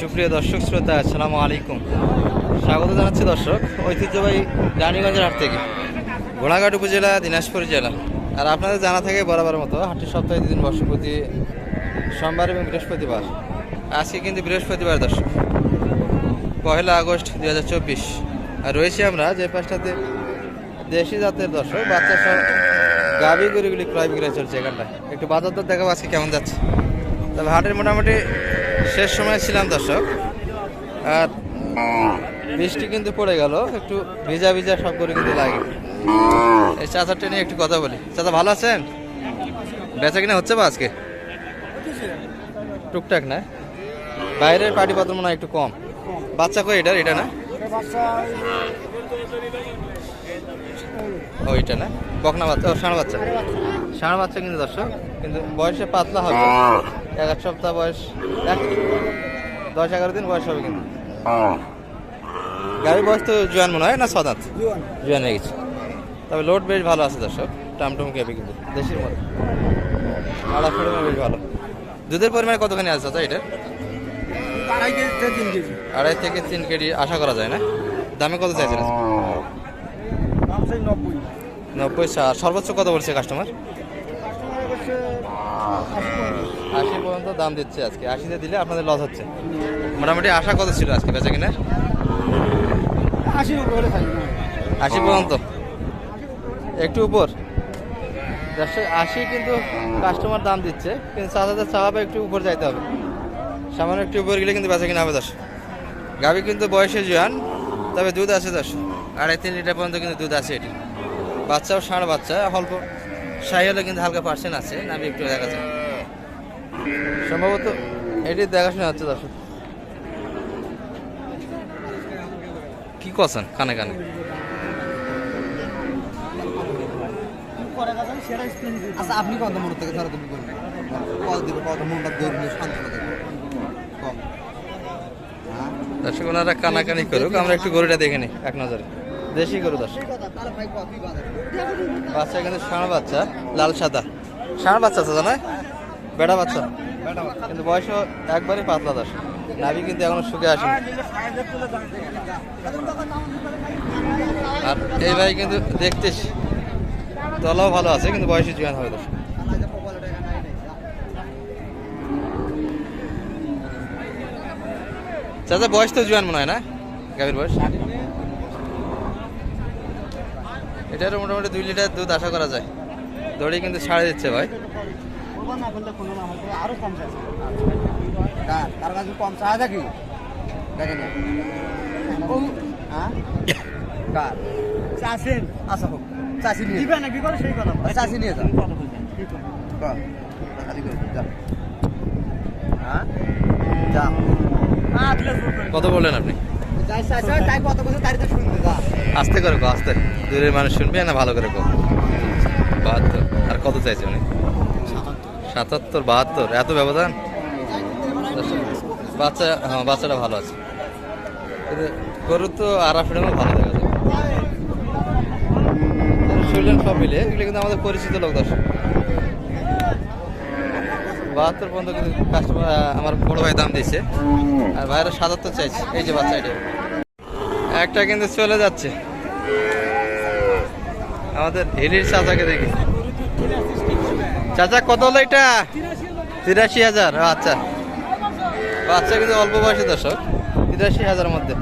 সুপ্রিয় দর্শক শ্রোতা, আসসালামু আলাইকুম। স্বাগত জানাচ্ছি দর্শক, ঐতিহ্যবাহী রানীগঞ্জের হাট থেকে। ঘোড়াঘাট উপজেলা, দিনাজপুর জেলা। আর আপনাদের জানা থাকে বরাবর মতো হাটটি সপ্তাহে দুদিন বর্ষপতি সোমবার এবং বৃহস্পতিবার। আজকে কিন্তু বৃহস্পতিবার দর্শক। পয়লা আগস্ট দু হাজার চব্বিশ। আর রয়েছি আমরা যে পাশটাতে দেশি জাতের দর্শক, বাচ্চা সহ গাভি গরুগুলি ক্রয় বিক্রয় চলছে এখানটায়। একটু বাজার দর দেখাবো আজকে কেমন যাচ্ছে। তবে হাটের মোটামুটি শেষ সময় ছিলাম দর্শক। আর বৃষ্টি কিন্তু পড়ে গেল, একটু ভিজা ভিজা সব করে কিন্তু লাগে। এই চাচারটা নিয়ে একটু কথা বলি। চাচা ভালো আছেন? বেচা কিনা হচ্ছে বা আজকে? টুকটাক না? বাইরের পার্টি পাত্র মনে একটু কম। বাচ্চা কই এটার? এটা না? ও, এটা না? বকনা বাচ্চা, ও, ষাঁড় বাচ্চা। ষাঁড় বাচ্চা কিন্তু দর্শক, কিন্তু বয়সে পাতলা হবে। এক এক সপ্তাহ বয়স এক দশ এগারো দিন বয়স হবে কিন্তু। গাড়ির বয়স তো জোয়ান মনে হয় না সদাত? জোয়ান। হয়ে গেছে। তবে লোড বেশ ভালো আছে দর্শক টামটুম কেবে কিন্তু দেশের মধ্যে আড়া ফেরমে বেশ ভালো। দুধের পরিমাণ কতখানি আছে চাচা এটা আড়াই থেকে তিন কেজি। আশা করা যায় না। দামে কত চাইছেন? নব্বই। নব্বই সর্বোচ্চ কত বলছে কাস্টমার আশি পর্যন্ত দাম দিচ্ছে আজকে। আশিতে দিলে আপনাদের লস হচ্ছে। মোটামুটি আশা কত ছিল আজকে বেচা কিনা? আশির উপরে আশি পর্যন্ত। একটু উপর। দেড়শো আশি কিন্তু কাস্টমার দাম দিচ্ছে, কিন্তু সাত হাজার চাওয়াবে একটু উপর যাইতে হবে। সামান্য একটু উপর গেলে কিন্তু বেচা কিনা হবে দশ গাভি কিন্তু বয়সে জোয়ান, তবে দুধ আছে দশ আড়াই তিন লিটার পর্যন্ত কিন্তু দুধ আছে এটি। বাচ্চাও ষাঁড় বাচ্চা, অল্প। সাই হলে কিন্তু হালকা পার্সেন্ট আছে নামি একটু দেখা যায় সম্ভবত এটি দেখাশোনা হচ্ছে দর্শক। কি করছেন কানে কানে? আচ্ছা আপনি কত মনে থেকে ধরো তুমি করবেন কত দিবে কত মনটা ধরবে শান্ত দর্শক ওনারা কানাকানি করুক আমরা একটু গরুটা দেখে নিই এক নজরে। দেশি গরু দর্শক বাচ্চা কিন্তু ষাঁড় বাচ্চা, লাল সাদা। ষাঁড় বাচ্চা তো না? বেড়া বাচ্চা। কিন্তু বয়স একবারই পাতলা দর্শক নাভি কিন্তু এখনও শুকে আসেনি। আর এই ভাই কিন্তু দেখতে তলাও ভালো আছে, কিন্তু বয়সে জোয়ান হবে দর্শক চাচা, বয়স তো জোয়ান মনে হয় না? গাভীর বয়স? এটারও মোটামুটি দুই লিটার দুধ আশা করা যায়। দড়ি কিন্তু ছাড়ে দিচ্ছে ভাই। কম চাইছে তার কাছে কম চায় নাকি দেখেন কার চাষেন আচ্ছা হোক চাষি নিয়ে দিবে না কি করে সেই কথা চাষি নিয়ে যাও কত বললেন আপনি? আস্তে করে কো, আস্তে। দূরের মানুষ শুনবে না ভালো করে কো। বাহাত্তর। আর কত চাইছে উনি? সাতাত্তর, বাহাত্তর। এত ব্যবধান? বাচ্চা হ্যাঁ বাচ্চাটা ভালো আছে। গরুর তো আরা ফ্রেমও ভালো দেখা যায়। শুনলেন সব মিলে, এগুলো কিন্তু আমাদের পরিচিত লোক দর্শক। বাহাত্তর পর্যন্ত কিন্তু কাস্টমার আমার বড় ভাই দাম দিয়েছে। আর ভাইয়েরা সাতাত্তর চাইছে, এই যে বাচ্চা এটা। একটা কিন্তু চলে যাচ্ছে। আমাদের হিলির চাচাকে দেখি। চাচা, কত হলো এটা? তিরাশি হাজার আচ্ছা। বাচ্চা কিন্তু অল্প বয়সী দর্শক, তিরাশি হাজার মধ্যে।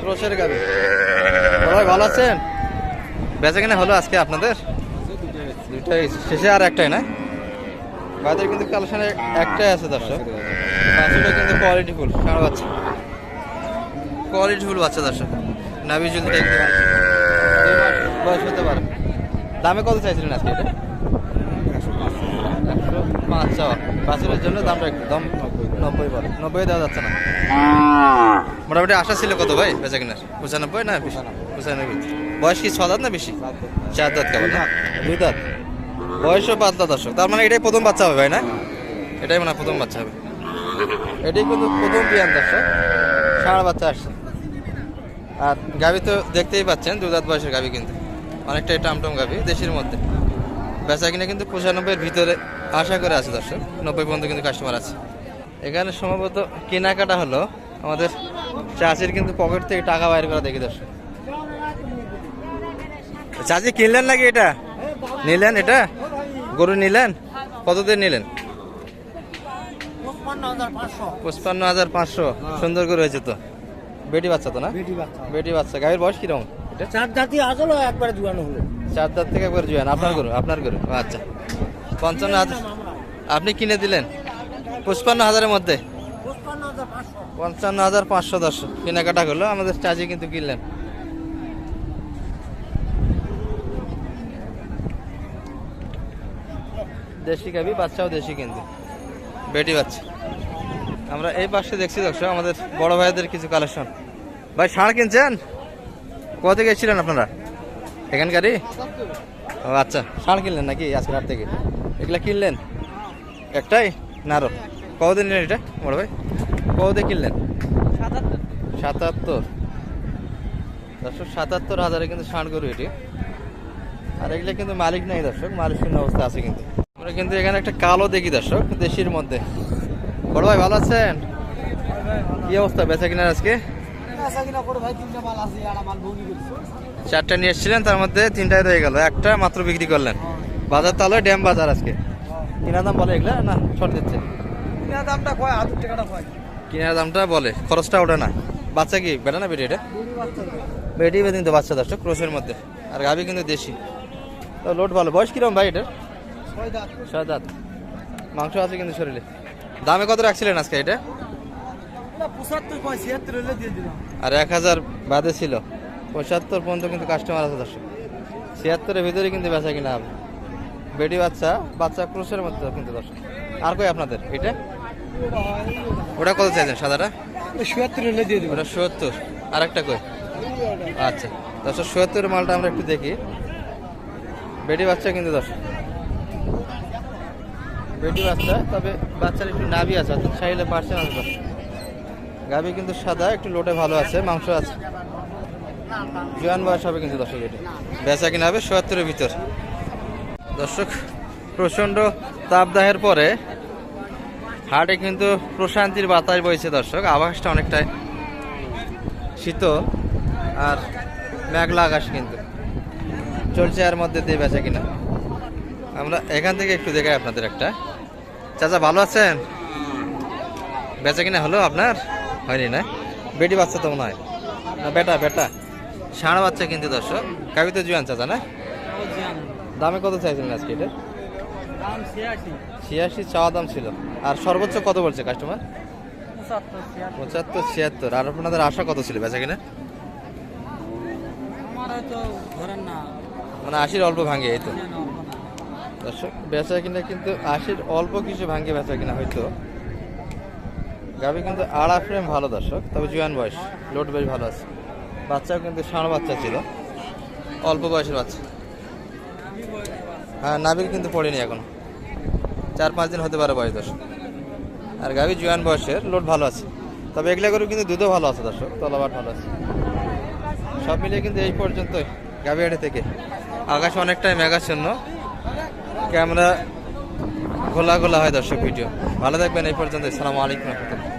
ক্রোশের গাবি। সবাই ভালো আছেন? বেচা কিনা হলো আজকে আপনাদের? শেষে আর একটাই না? বাজার কিন্তু কালেকশনে একটাই আছে দর্শক। বাচ্চাটা কিন্তু কোয়ালিটি ফুল সারা বাচ্চা। কোয়ালিটি ফুল বাচ্চা দর্শক। দেখতে পারেন বয়স হতে পারে। দামে কত চাইছিলেন আজকে এটা? একশো পাঁচ চাওয়া। বাছুরের জন্য দামটা একটু দাম নব্বই বলে। নব্বই দেওয়া যাচ্ছে না। মোটামুটি আশা ছিল কত ভাই বেচা কিনার? পঁচানব্বই না পঁচানব্বই। বয়স কি ছ দাঁত না বেশি? চার দাঁত কেমন না? দুই দাঁত? বয়সও পাতলা দর্শক। তার মানে এটাই প্রথম বাচ্চা হবে ভাই না? এটাই মানে প্রথম বাচ্চা হবে। এটাই কিন্তু প্রথম বিয়ান দর্শক। সারা বাচ্চা আসছে। আর গাভি তো দেখতেই পাচ্ছেন দু দাঁত বয়সের গাভি কিন্তু। অনেকটাই টামটম গাভি, দেশের মধ্যে। বেচা কিনা কিন্তু পঁচানব্বইয়ের ভিতরে আশা করে আছে দর্শক। নব্বই পর্যন্ত কিন্তু কাস্টমার আছে। এখানে সম্ভবত কেনাকাটা হলো আমাদের চাষির কিন্তু পকেট থেকে টাকা বাইর করা দেখি দর্শক। চাষি কিনলেন নাকি এটা? নিলেন এটা? গরু নিলেন? কত দিয়ে নিলেন? পঁচপান্ন হাজার পাঁচশো। সুন্দর করে হয়েছে তো। বেটি বাচ্চা তো না? বেটি বাচ্চা। গাভীর বয়স কীরকম? এটা চার জাতি আসলো একবারে জুয়ানো হলো। চার দাঁত থেকে একবার জুয়ান। আপনার গরু? আপনার গরু? আচ্ছা। পঞ্চান্ন হাজার। আপনি কিনে দিলেন? পঁচপান্ন হাজারের মধ্যে? পঞ্চান্ন হাজার পাঁচশো দশ। কেনাকাটা করল। আমাদের চাচি কিন্তু কিনলেন। দেশি গাবি বাচ্চাও দেশি কিন্তু। বেটি বাচ্চা। আমরা এই পাশে দেখছি দর্শক, আমাদের বড় ভাইদের কিছু কালেকশন। ভাই, ষাঁড় কিনছেন? কোথা থেকে আপনারা? এখানকারই? ও আচ্ছা। ষাঁড় কিনলেন নাকি আজকে রাত থেকে? এগুলা কিনলেন? একটাই? না আরও কতদিন নিলেন এটা, বড় ভাই? কতদিন কিনলেন? সাতাত্তর। দর্শক, সাতাত্তর হাজারে কিন্তু ষাঁড় গরু এটি। আর এগুলো কিন্তু মালিক নাই দর্শক, মালিক শূন্য অবস্থা আছে কিন্তু। আমরা কিন্তু এখানে একটা কালো দেখি দর্শক দেশির মধ্যে। বড় ভাই ভালো আছেন? কি অবস্থা বেচা কিনার আজকে? চারটা নিয়ে এসেছিলেন তার মধ্যে তিনটায় রয়ে গেল। একটা মাত্র বিক্রি করলেন। বাজার তাহলে ড্যাম বাজার আজকে। কিনা দাম বলে এগুলা না ছট দিচ্ছে? দামটা কয়? হাজার টাকাটা কয়? কিনার দামটা বলে খরচটা ওঠে না। বাচ্চা কি? বেটা না বেটি এটা? বেটি বেদিন তো বাচ্চা দর্শক ক্রোশের মধ্যে। আর গাভি কিন্তু দেশি। তো লোড ভালো। বয়স কিরম ভাই এটার? ছয় দাঁত। মাংস আছে কিন্তু শরীরে। দামে কত রাখছিলেন আজকে এটা? আর এক হাজার বাদে ছিল। পঁচাত্তর পর্যন্ত কিন্তু কাস্টমার আছে দর্শক। ছিয়াত্তরের ভিতরে কিন্তু বেচা কিনা হবে। বেটি বাচ্চা বাচ্চা ক্রোশের মধ্যে কিন্তু দর্শক। আর কই আপনাদের এটা? ওটা কত চাইছেন সাদাটা? চুয়াত্তর হলে দিয়ে দিবো ওটা সত্তর। আর একটা কই? আচ্ছা। দর্শক সত্তরের মালটা আমরা একটু দেখি। বেটি বাচ্চা কিন্তু দর্শক। বেটি বাচ্চা, তবে বাচ্চার একটু নাভি আছে, অর্থাৎ পারছে না দর্শক গাভি কিন্তু সাদা, একটু লোটে ভালো আছে, মাংস আছে। জোয়ান বয়স হবে কিন্তু দর্শক এটি। বেচা কিনা হবে সত্তরের ভিতর। দর্শক, প্রচণ্ড তাপদাহের পরে হাটে কিন্তু প্রশান্তির বাতাস বইছে দর্শক আকাশটা অনেকটাই শীতল আর মেঘলা আকাশ কিন্তু। চলছে এর মধ্যে দিয়ে বেচা কিনা। আমরা এখান থেকে একটু দেখাই আপনাদের একটা। চাচা ভালো আছেন? বেচা কিনা হলো আপনার? হয়নি না? বেটি বাচ্চা তো মনে হয়। না বেটা বেটা। ষাঁড় বাচ্চা কিন্তু দর্শক। কাবি তো জুয়ান চাচা না? দামে কত চাইছিলেন আজকে এটা? ছিয়াশি চাওয়া দাম ছিল। আর সর্বোচ্চ কত বলছে কাস্টমার পঁচাত্তর ছিয়াত্তর। আর আপনাদের আশা কত ছিল বেচা কিনা? মানে আশির অল্প ভাঙে এই তো। দর্শক, বেচা কিনা কিন্তু আশির অল্প কিছু ভাঙে বেচা কিনা হয়তো গাবি কিন্তু আড়া ফ্রেম ভালো দর্শক, তবে জুয়ান বয়স, লোড বেশ ভালো আছে। বাচ্চাও কিন্তু ষাঁড় বাচ্চা ছিল, অল্প বয়সের বাচ্চা। হ্যাঁ নাবিক কিন্তু পড়েনি এখন। চার পাঁচ দিন হতে পারে বয়স দর্শক। আর গাবি জুয়ান বয়সের, লোড ভালো আছে। তবে এগুলা করে কিন্তু দুধও ভালো আছে দর্শক, তলাবাট ভালো আছে। সব মিলিয়ে কিন্তু এই পর্যন্তই গাবিহাটি থেকে। আকাশ অনেকটাই মেঘাচ্ছন্ন। ক্যামেরা খোলা খোলা হয় দর্শক ভিডিও। ভালো থাকবেন এই পর্যন্ত। সালামু আলাইকুম রহমতুল্লাহ।